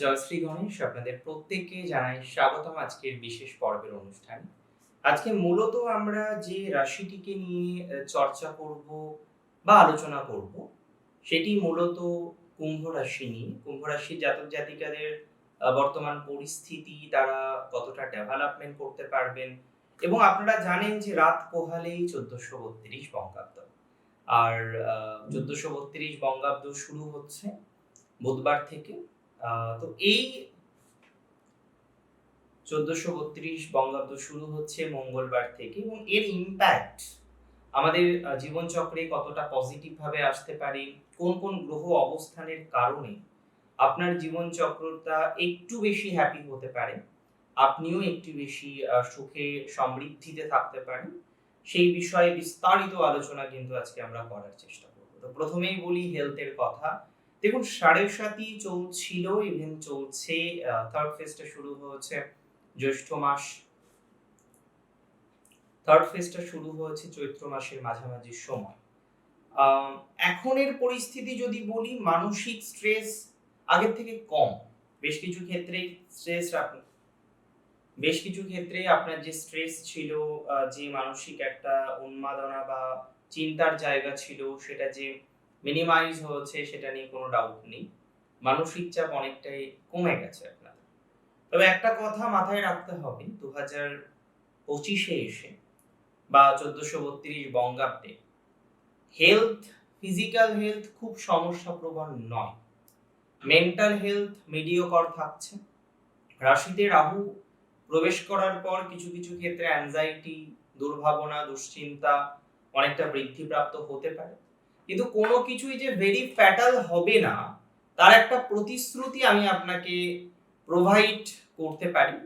জয়শ্রী গণেশ আপনাদের প্রত্যেককে জানাই স্বাগতম আজকের বিশেষ পর্বের অনুষ্ঠান। আজকে মূলত আমরা যে রাশিটিকে নিয়ে চর্চা করব বা আলোচনা করব, সেটি মূলত কুম্ভ রাশি নিয়ে। কুম্ভ রাশির জাতক জাতিকাদের বর্তমান পরিস্থিতি, তারা কতটা ডেভেলপমেন্ট করতে পারবেন এবং আপনারা জানেন যে রাত পোহালেই চোদ্দশো বত্রিশ বঙ্গাব্দ। আর চোদ্দশো বত্রিশ বঙ্গাব্দ শুরু হচ্ছে বুধবার থেকে তো এই চোদ্দশো বত্রিশ বঙ্গাব্দ শুরু হচ্ছে মঙ্গলবার থেকে এবং এর ইম্প্যাক্ট আমাদের জীবনচক্রে কতটা পজিটিভ ভাবে আসতে পারে, কোন কোন গ্রহ অবস্থানের কারণে আপনার জীবনচক্রটা একটু বেশি হ্যাপি হতে পারে, আপনিও একটু বেশি সুখে সমৃদ্ধিতে থাকতে পারেন, সেই বিষয়ে বিস্তারিত আলোচনা কিন্তু আজকে আমরা করার চেষ্টা করব। তো প্রথমেই বলি হেলথের কথা দেখুন, সাড়ে সাতই চলছিল ইভেন চলছে থার্ড ফেজটা শুরু হয়েছে জ্যৈষ্ঠ মাস। থার্ড ফেজটা শুরু হয়েছে চৈত্র মাসের মাঝামাঝি সময়। এখনের পরিস্থিতি যদি বলি, মানসিক স্ট্রেস আগের থেকে কম। বেশ কিছু ক্ষেত্রে স্ট্রেস বেশ কিছু ক্ষেত্রে আপনার যে স্ট্রেস ছিল যে মানসিক একটা উন্মাদনা বা চিন্তার জায়গা ছিল, সেটা যে মিনিমাইজ হচ্ছে সেটা নিয়ে কোনো ডাউট নেই। মানসিক চাপ অনেকটাই কমে গেছে আপনার। তবে একটা কথা মাথায় রাখতে হবে দু হাজার পঁচিশে এসে বা চোদ্দশো বত্রিশ বঙ্গাব্দে হেলথ ফিজিক্যাল হেলথ খুব সমস্যা প্রবণ নয়। মেন্টাল হেলথ মিডিয়কর থাকছে। রাশিতে রাহু প্রবেশ করার পর কিছু কিছু ক্ষেত্রে অ্যাংজাইটি দুর্ভাবনা, দুশ্চিন্তা অনেকটা বৃদ্ধিপ্রাপ্ত হতে পারে। কিন্তু কোনো কিছুই যে ভেরি ফ্যাটাল হবে না, তার একটা প্রতিশ্রুতি আমি আপনাকে প্রোভাইড করতে পারি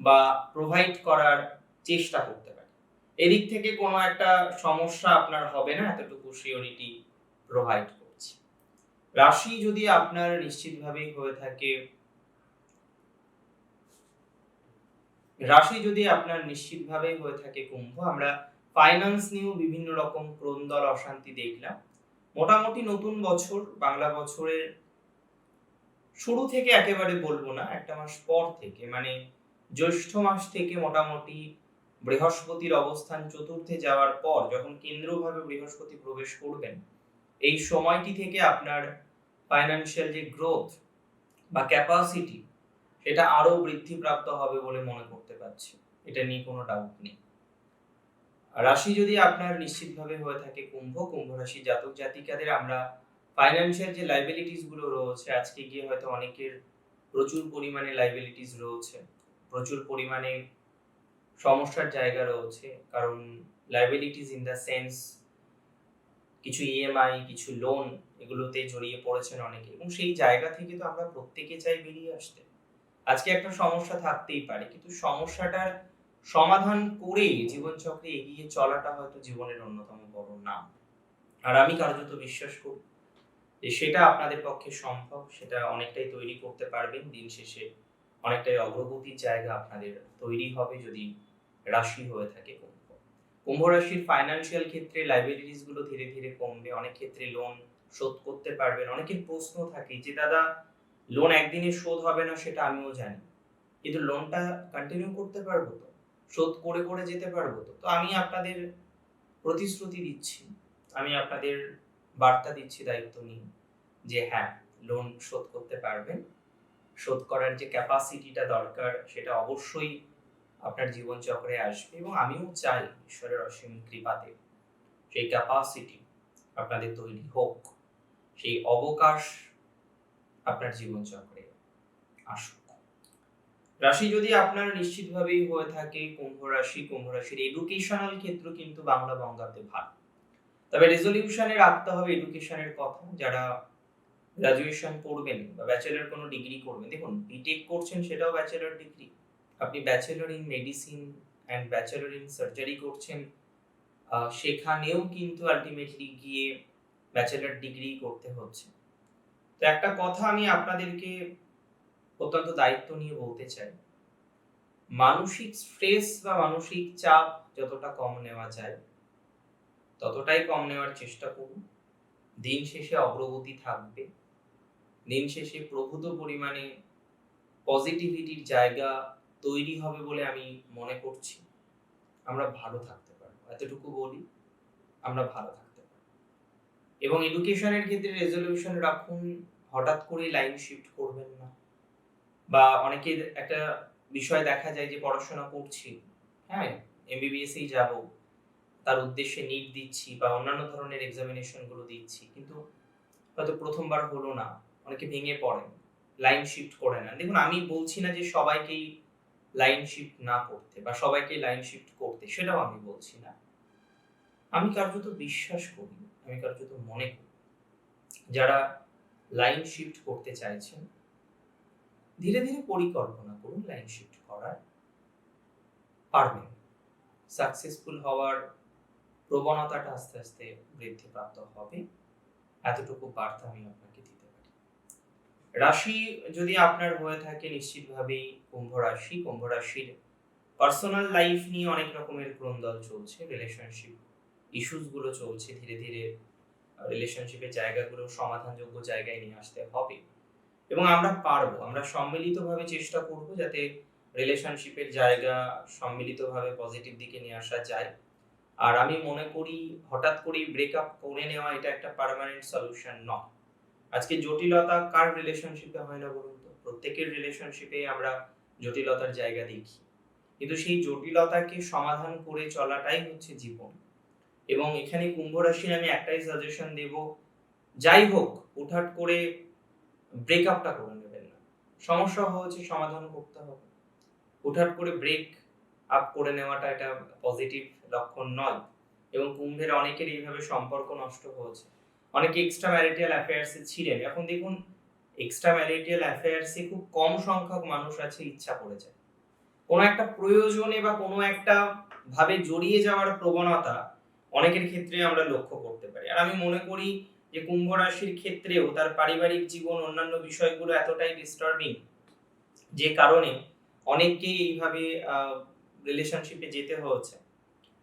বা প্রোভাইড করার চেষ্টা করতে পারি। এদিক থেকে কোনো একটা সমস্যা আপনার হবে না, এতটুকু সিওরিটি প্রোভাইড করছি। রাশি যদি আপনার নিশ্চিতভাবেই হয়ে থাকে, রাশি যদি আপনার নিশ্চিতভাবেই হয়ে থাকে কুম্ভ, আমরা ফাইন্যান্স নিয়েও বিভিন্ন রকম ক্রন্দল অশান্তি দেখলাম। মোটামুটি নতুন বছর, বাংলা বছরের শুরু থেকে একেবারে বলব না, একটা মাস পর থেকে মানে জ্যৈষ্ঠ মাস থেকে মোটামুটি বৃহস্পতির অবস্থান চতুর্থে যাওয়ার পর, যখন কেন্দ্রভাবে বৃহস্পতি প্রবেশ করবেন, এই সময়টি থেকে আপনার ফাইন্যান্সিয়াল যে গ্রোথ বা ক্যাপাসিটি সেটা আরও বৃদ্ধিপ্রাপ্ত হবে বলে মনে করতে পারছি। এটা নিয়ে কোনো ডাউট নেই। রাশি যদি আপনার নিশ্চিতভাবে হয়ে থাকে কুম্ভ কুম্ভ রাশি জাতক জাতিকাদের, আমরা ফাইন্যান্সিয়াল যে লাইবিলিটিসগুলো রয়েছে, আজকে গিয়ে হয়তো অনেকের প্রচুর পরিমাণে লাইবিলিটিস রয়েছে। প্রচুর পরিমাণে সমস্যার জায়গা রয়েছে, কারণ লাইবিলিটিস ইন দ্য সেন্স কিছু ইএমআই কিছু লোন এগুলোতে জড়িয়ে পড়েছেন অনেকে। এবং সেই জায়গা থেকে তো আমরা প্রত্যেকে চাই বেরিয়ে আসতে। আজকে একটা সমস্যা থাকতেই পারে, কিন্তু সমস্যাটার সমাধান করে জীবনচক্রে এগিয়ে চলাটা হয়তো জীবনের অন্যতম বড় নাম। আর আমি কার্যত বিশ্বাস করি যে সেটা আপনাদের পক্ষে সম্ভব, সেটা অনেকটাই তৈরি করতে পারবেন। দিন শেষে অনেকটাই অগ্রগতির জায়গা আপনাদের তৈরি হবে যদি রাশি হয়ে থাকে কুম্ভ। কুম্ভ রাশির ফাইন্যান্সিয়াল ক্ষেত্রে লাইবিলিটিসগুলো ধীরে ধীরে কমবে, অনেক ক্ষেত্রে লোন শোধ করতে পারবেন। অনেকের প্রশ্ন থাকে যে, দাদা লোন একদিনে শোধ হবে না সেটা আমিও জানি। কিন্তু লোনটা কন্টিনিউ করতে পারব তো? শোধ করে করে যেতে পারব তো? তো আমি আপনাদের প্রতিশ্রুতি দিচ্ছি। আমি আপনাদের বার্তা দিচ্ছি দায়িত্ব নিয়ে যে হ্যাঁ লোন শোধ করতে পারবেন। শোধ করার যে ক্যাপাসিটিটা দরকার, সেটা অবশ্যই আপনার জীবনচক্রে আসবে এবং আমিও চাই ঈশ্বরের অসীম কৃপাতে সেই ক্যাপাসিটি আপনাদের তৈরি হোক। সেই অবকাশ আপনার জীবনচক্রে আসুক। রাশি যদি আপনার নিশ্চিতভাবেই হয়ে থাকে, কুম্ভ রাশি, কুম্ভ রাশির এডুকেশনাল ক্ষেত্র কিন্তু বাংলা বঙ্গাব্দে ভালো। তবে রেজলিউশনে রাখতে হবে এডুকেশনের কথা, যারা গ্রাজুয়েশন করবেন বা ব্যাচেলর কোনো ডিগ্রি করবেন। দেখুন বিটেক করছেন সেটাও ব্যাচেলর ডিগ্রি আপনি bachelor in medicine and bachelor in surgery করছেন সেখানেও কিন্তু আলটিমেটলি গিয়ে ব্যাচেলর ডিগ্রি করতে হচ্ছে। তো একটা কথা আমি আপনাদেরকে অত্যন্ত দায়িত্ব নিয়ে বলতে চাই। মানসিক স্ট্রেস বা মানসিক চাপ যতটা কম নেওয়া যায়, ততটাই কম নেওয়ার চেষ্টা করুন। দিন শেষে অগ্রগতি থাকবে। দিন শেষে প্রভূত পরিমাণে পজিটিভিটির জায়গা তৈরি হবে বলে আমি মনে করছি। আমরা ভালো থাকতে পারব। এতটুকু বলি, আমরা ভালো থাকতে পারব। এবং এডুকেশনের ক্ষেত্রে রেজলিউশন রাখুন। হঠাৎ করে লাইন শিফট করবেন না। বা অনেকের একটা বিষয় দেখা যায় যে পড়াশোনা করছি হ্যাঁ এমবিবিএস এই যাব, তার উদ্দেশ্যে নিট দিচ্ছি বা অন্যান্য ধরনের এক্সামিনেশনগুলো দিচ্ছি, কিন্তু হয়তো প্রথমবার হলো না, অনেকে ভেঙে পড়েন লাইন শিফট করে না। দেখুন, আমি বলছি না যে সবাইকেই লাইন শিফট না করতে বা সবাইকে লাইন শিফট করতে, সেটাও আমি বলছি না। আমি কার্যত বিশ্বাস করি, আমি কার্যত মনে করি, যারা লাইন শিফট করতে চাইছেন ধীরে ধীরে পরিকল্পনা করুন লাইন শিফট করার পারবেন সাকসেসফুল হওয়ার প্রবণতাটা আস্তে আস্তে বৃদ্ধিপ্রাপ্ত হবে। এতটুকু বার্তা আমি আপনাকে দিতে পারি। রাশি যদি আপনার হয়ে থাকে, নিশ্চিতভাবেই কুম্ভ রাশি। কুম্ভ রাশির পার্সোনাল লাইফ নিয়ে অনেক রকমের ক্রন্দল চলছে। রিলেশনশিপ ইস্যুসগুলো চলছে। ধীরে ধীরে রিলেশনশিপের জায়গাগুলো সমাধানযোগ্য জায়গায় নিয়ে আসতে হবে। এবং আমরা পারব, আমরা সম্মিলিতভাবে চেষ্টা করব যাতে রিলেশনশিপের জায়গা সম্মিলিতভাবে পজিটিভ দিকে নিয়ে আসা যায়। আর আমি মনে করি, হঠাৎ করেই ব্রেকআপ করে নেওয়া এটা একটা পার্মানেন্ট সলিউশন নয়। আজকে জটিলতা কার রিলেশনশিপে হয় না বলুন তো? প্রত্যেকের রিলেশনশিপে আমরা জটিলতার জায়গা দেখি। কিন্তু সেই জটিলতাকে সমাধান করে চলাটাই হচ্ছে জীবন। এবং এখানে কুম্ভ রাশির আমি একটাই সাজেশন দেব, যাই হোক, হুটহাট করে ব্রেকআপটা করে নেবেন না। সমস্যা হচ্ছে সমাধান করতে হবে। হুটহাট করে ব্রেক আপ করে নেওয়াটা এটা পজিটিভ লক্ষণ নয় এবং কুম্ভের অনেকের এইভাবে সম্পর্ক নষ্ট হয়েছে। অনেকে এক্সট্রা ম্যারিটাল অ্যাফেয়ার্সে ছিলেন। এখন দেখুন এক্সট্রা ম্যারিটাল অ্যাফেয়ার্সে খুব কম সংখ্যক মানুষ আছে, ইচ্ছা করে যায় কোনো একটা প্রয়োজনে বা কোনো একটা ভাবে জড়িয়ে যাওয়ার প্রবণতা অনেকের ক্ষেত্রে আমরা লক্ষ্য করতে পারি। আর আমি মনে করি যে কুম্ভ রাশির ক্ষেত্রেও তার পারিবারিক জীবন, অন্যান্য বিষয়গুলো এতটাই ডিস্টার্বিং যে কারণে অনেককেই এইভাবে রিলেশনশিপে যেতে হয়েছে।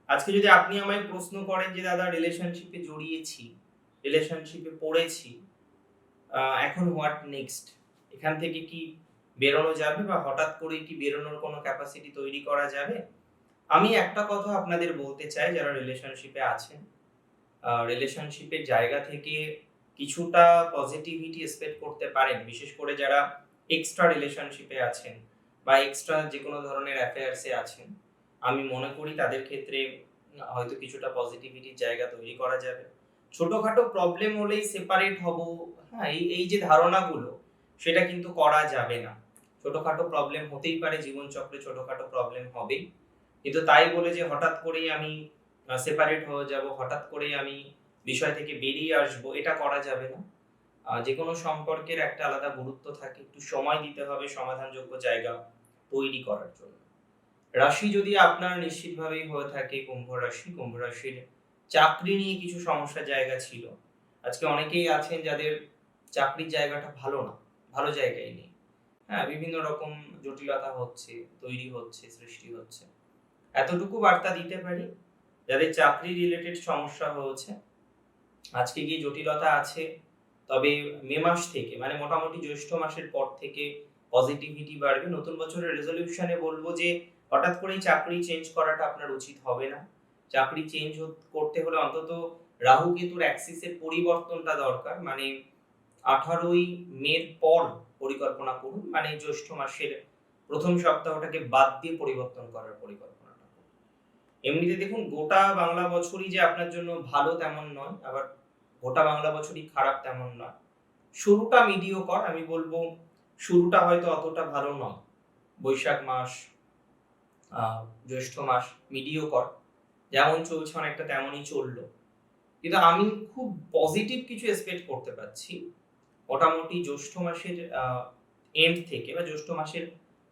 আজকে যদি আপনি আমায় প্রশ্ন করেন যে, দাদা রিলেশনশিপে জড়িয়েছি রিলেশনশিপে পড়েছি এখন হোয়াট নেক্সট এখান থেকে কি বেরোনো যাবে বা হঠাৎ করে কি বেরোনোর কোনো ক্যাপাসিটি তৈরি করা যাবে? আমি একটা কথা আপনাদের বলতে চাই, যারা রিলেশনশিপে আছেন। রিলেশনশিপের জায়গা থেকে কিছুটা পজিটিভিটি এক্সপেক্ট করতে পারেন। বিশেষ করে যারা এক্সট্রা রিলেশনশিপে আছেন বা এক্সট্রা যে কোনো ধরনের অ্যাফেয়ার্সে আছেন, আমি মনে করি তাদের ক্ষেত্রে হয়তো কিছুটা পজিটিভিটির জায়গা তৈরি করা যাবে। ছোটখাটো প্রবলেম হলেই সেপারেট হব। হ্যাঁ এই এই যে ধারণাগুলো, সেটা কিন্তু করা যাবে না। ছোটখাটো প্রবলেম হতেই পারে, জীবনচক্রে ছোটখাটো প্রবলেম হবেই। কিন্তু তাই বলে যে হঠাৎ করেই আমি সেপারেট হয়ে যাব, হঠাৎ করেই আমি বিষয় থেকে বেরিয়ে আসব, এটা করা যাবে না। যে কোনো সম্পর্কের একটা আলাদা গুরুত্ব থাকে, একটু সময় দিতে হবে সমাধানযোগ্য জায়গা তৈরি করার জন্য। রাশি যদি আপনার নিশ্চিতভাবেই হয়ে থাকে, কুম্ভ রাশি, কুম্ভ রাশির চাকরি নিয়ে কিছু সমস্যার জায়গা ছিল। আজকে অনেকেই আছেন যাদের চাকরির জায়গাটা ভালো না, ভালো জায়গায় নেই। হ্যাঁ বিভিন্ন রকম জটিলতা হচ্ছে, তৈরি হচ্ছে, সৃষ্টি হচ্ছে। এতটুকু বার্তা দিতে পারি? যাদের চাকরি রিলেটেড সমস্যা হয়েছে। আজকে গিয়ে জটিলতা আছে, তবে মে মাস থেকে মানে মোটামুটি জ্যৈষ্ঠ মাসের পর থেকে পজিটিভিটি বাড়বে। নতুন বছরের রেজলিউশনে বলব যে, হঠাৎ করেই চাকরি চেঞ্জ করাটা আপনার উচিত হবে না। চাকরি চেঞ্জ করতে হলে অন্তত রাহু কেতুর অ্যাক্সিসের পরিবর্তনটা দরকার। মানে আঠারোই মের পর পরিকল্পনা করুন মানে জ্যৈষ্ঠ মাসের প্রথম সপ্তাহটাকে বাদ দিয়ে পরিবর্তন করার পরিকল্পনাটা করুন এমনিতে দেখুন, গোটা বাংলা বছরই যে আপনার জন্য ভালো তেমন নয়, আবার গোটা বাংলা বছরই খারাপ তেমন নয়। শুরুটা মিডিও কর আমি বলব শুরুটা হয়তো অতটা ভালো নয়। বৈশাখ মাস জ্যৈষ্ঠ মাস মিডিও কর যেমন চলছে অনেকটা তেমনই চলল। কিন্তু আমি খুব পজিটিভ কিছু এক্সপেক্ট করতে পারছি। মোটামুটি জ্যৈষ্ঠ মাসের এন্ড থেকে বা জ্যৈষ্ঠ মাসের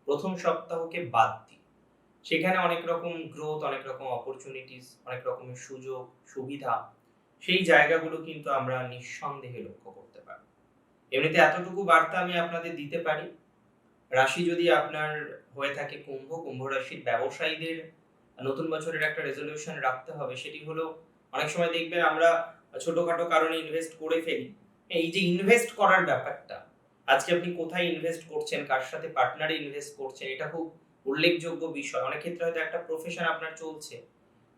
প্রথম সপ্তাহকে বাদ দিই সেখানে অনেক রকম গ্রোথ অনেক রকম অপরচুনিটিস অনেক রকমের সুযোগ, সুবিধা, সেই জায়গাগুলো কিন্তু আমরা নিঃসন্দেহে লক্ষ্য করতে পারি। এমনিতে এতটুকু বার্তা আমি আপনাদের দিতে পারি। রাশি যদি আপনার হয়ে থাকে কুম্ভ কুম্ভ রাশির ব্যবসায়ীদের নতুন বছরের একটা রেজলিউশন রাখতে হবে, সেটি হলো অনেক সময় দেখবেন আমরা ছোটখাটো কারণে ইনভেস্ট করে ফেলি। এই যে ইনভেস্ট করার ব্যাপারটা, আজকে আপনি কোথায় ইনভেস্ট করছেন, কার সাথে পার্টনারে ইনভেস্ট করছেন, এটা খুব উল্লেখযোগ্য বিষয়। অনেক ক্ষেত্রে হয়তো একটা প্রফেশন আপনার চলছে,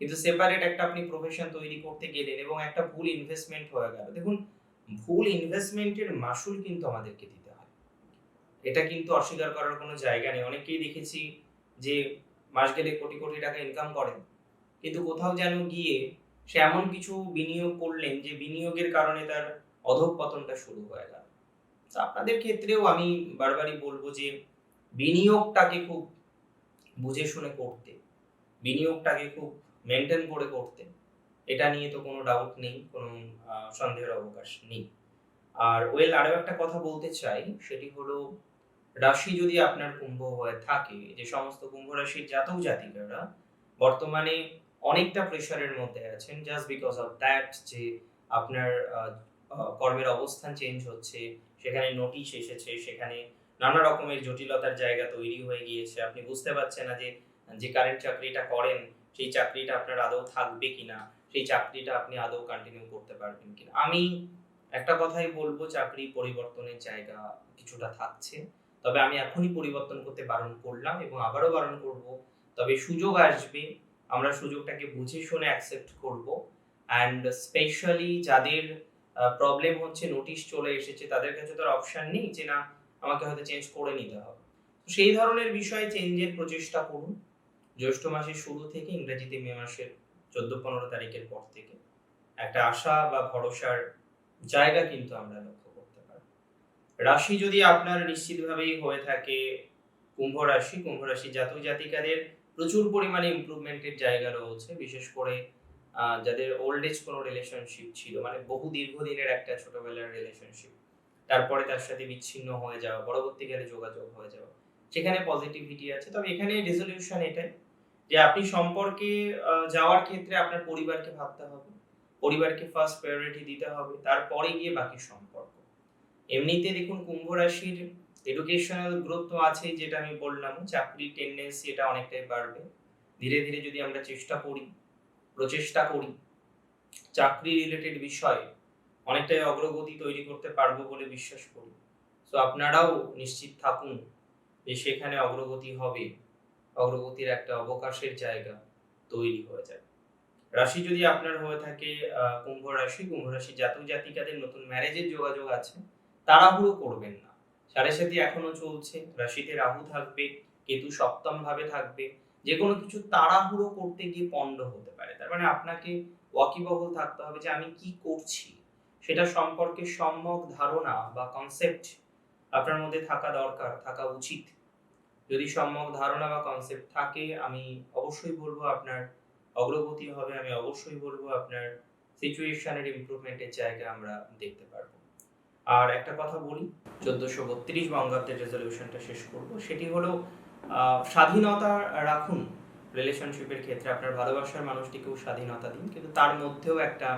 কিন্তু সেপারেট একটা আপনি প্রফেশন তৈরি করতে গেলেন এবং একটা ভুল ইনভেস্টমেন্ট হয়ে গেল। দেখুন, ভুল ইনভেস্টমেন্টের মাসুল কিন্তু আমাদেরকে দিতে হয়। এটা কিন্তু অস্বীকার করার কোনো জায়গা নেই। অনেকেই দেখেছি যে মাস গেলে কোটি কোটি টাকা ইনকাম করেন, কিন্তু কোথাও যেন গিয়ে সে এমন কিছু বিনিয়োগ করলেন যে বিনিয়োগের কারণে তার অধঃপতনটা শুরু হয়ে গেল। আপনাদের ক্ষেত্রেও আমি বারবারই বলব যে বিনিয়োগটাকে খুব বুঝে শুনে করতে। বিনিয়োগটাকে খুব মেনটেন করে করতে। এটা নিয়ে তো কোনো ডাউট নেই, কোনো সন্দেহের অবকাশ নেই। আর ওয়েল আরও একটা কথা বলতে চাই, সেটি হলো, রাশি যদি আপনার কুম্ভ হয়ে থাকে, যে সমস্ত কুম্ভ রাশির জাতক জাতিকারা বর্তমানে অনেকটা প্রেশারের মধ্যে আছেন জাস্ট বিকজ অফ দ্যাট যে আপনার কর্মের অবস্থান চেঞ্জ হচ্ছে, সেখানে নোটিশ এসেছে, সেখানে নানা রকমের জটিলতার জায়গা তৈরি হয়ে গিয়েছে। আপনি বুঝতে পারছেন না যে যে কারেন্ট চাকরিটা করেন, সেই চাকরিটা আপনার আদৌ থাকবে কিনা, সেই চাকরিটা আপনি আদৌ কন্টিনিউ করতে পারবেন কিনা। আমি একটা কথাই বলব, চাকরি পরিবর্তনের জায়গা কিছুটা থাকছে। তবে আমি এখনই পরিবর্তন করতে বারণ করলাম এবং আবারও বারণ করব। তবে সুযোগ আসবে, আমরা সুযোগটাকে বুঝে শুনে অ্যাকসেপ্ট করব। অ্যান্ড স্পেশালি যাদের প্রবলেম হচ্ছে নোটিশ চলে এসেছে, তাদের কাছে তো অপশন নেই যে, না আমাকে হয়তো চেঞ্জ করে নিতে হবে। সেই ধরনের বিষয়ে চেঞ্জের প্রচেষ্টা করুন। জ্যৈষ্ঠ মাসের শুরু থেকে ইংরেজিতে মে মাসের চোদ্দ পনেরো তারিখের পর থেকে একটা আশা বা ভরসার জায়গা কিন্তু আমরা লক্ষ্য করতে পারি। রাশি যদি আপনার নিশ্চিতভাবেই হয়ে থাকে, কুম্ভ রাশি কুম্ভ রাশি জাতক জাতিকাদের প্রচুর পরিমাণে ইমপ্রুভমেন্টের জায়গা রয়েছে। বিশেষ করে যাদের ওল্ড এজ কোনো রিলেশনশিপ ছিল মানে বহু দীর্ঘদিনের একটা ছোটবেলার রিলেশনশিপ তারপরে তার সাথে বিচ্ছিন্ন হয়ে যাওয়া, পরবর্তীকালে যোগাযোগ হয়ে যাওয়া। সেখানে পজিটিভিটি আছে। তবে এখানে রেজলিউশন এটাই যে আপনি সম্পর্কে যাওয়ার ক্ষেত্রে আপনার পরিবারকে ভাবতে হবে। পরিবারকে ফার্স্ট প্রায়োরিটি দিতে হবে। তারপরে গিয়ে বাকি সম্পর্ক। এমনিতে দেখুন, কুম্ভ রাশির এডুকেশনাল গ্রোথ তো আছে যেটা আমি বললাম, চাকরির টেন্ডেন্সি এটা অনেকটাই বাড়বে। ধীরে ধীরে যদি আমরা চেষ্টা করি, প্রচেষ্টা করি, চাকরি রিলেটেড বিষয়ে অনেকটাই অগ্রগতি তৈরি করতে পারব বলে বিশ্বাস করি। তো আপনারাও নিশ্চিত থাকুন যে সেখানে অগ্রগতি হবে, অগ্রগতির একটা অবকাশের জায়গা তৈরি হয়ে যাবে। রাশি যদি আপনার হয়ে থাকে কুম্ভ রাশি কুম্ভ রাশি জাতক জাতিকাদের নতুন ম্যারেজের যোগাযোগ আছে, তাড়াহুড়ো করবেন না। সাড়ে সাথে এখনও চলছে, রাশিতে রাহু থাকবে, কেতু সপ্তম ভাবে থাকবে যে কোনো কিছু তাড়াহুড়ো করতে গিয়ে পণ্ড হতে পারে। তার মানে আপনাকে ওয়াকিবহল থাকতে হবে যে আমি কি করছি। সেটা সম্পর্কে সম্যক ধারণা বা কনসেপ্ট আপনার মধ্যে থাকা দরকার, থাকা উচিত। যদি সম্যক ধারণা বা কনসেপ্ট থাকে, আমি অবশ্যই বলব আপনার অগ্রগতি হবে, আমি অবশ্যই বলব আপনার সিচুয়েশনের ইমপ্রুভমেন্টের জায়গা আমরা দেখতে পারব। আর একটা কথা বলি, চোদ্দশো বত্রিশ বঙ্গাব্দের রেজলিউশনটা শেষ করব, সেটি হলো স্বাধীনতা রাখুন রিলেশনশিপের ক্ষেত্রে। আপনার ভালোবাসার মানুষটিকেও স্বাধীনতা দিন, কিন্তু তার মধ্যেও একটা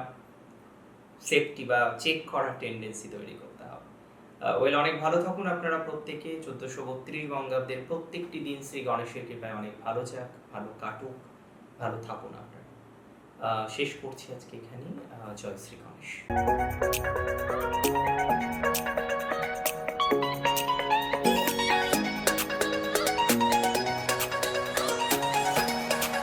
সেফটি বা চেক করার টেন্ডেন্সি তৈরি করতে হবে। ওয়েল অনেক ভালো থাকুন আপনারা প্রত্যেকে। চোদ্দোশো বত্রিশ গঙ্গাব্দের প্রত্যেকটি দিন শ্রী গণেশের কৃপায় অনেক ভালো যাক, ভালো কাটুক, ভালো থাকুন আপনারা। শেষ করছি আজকে এখানে জয় শ্রী গণেশ।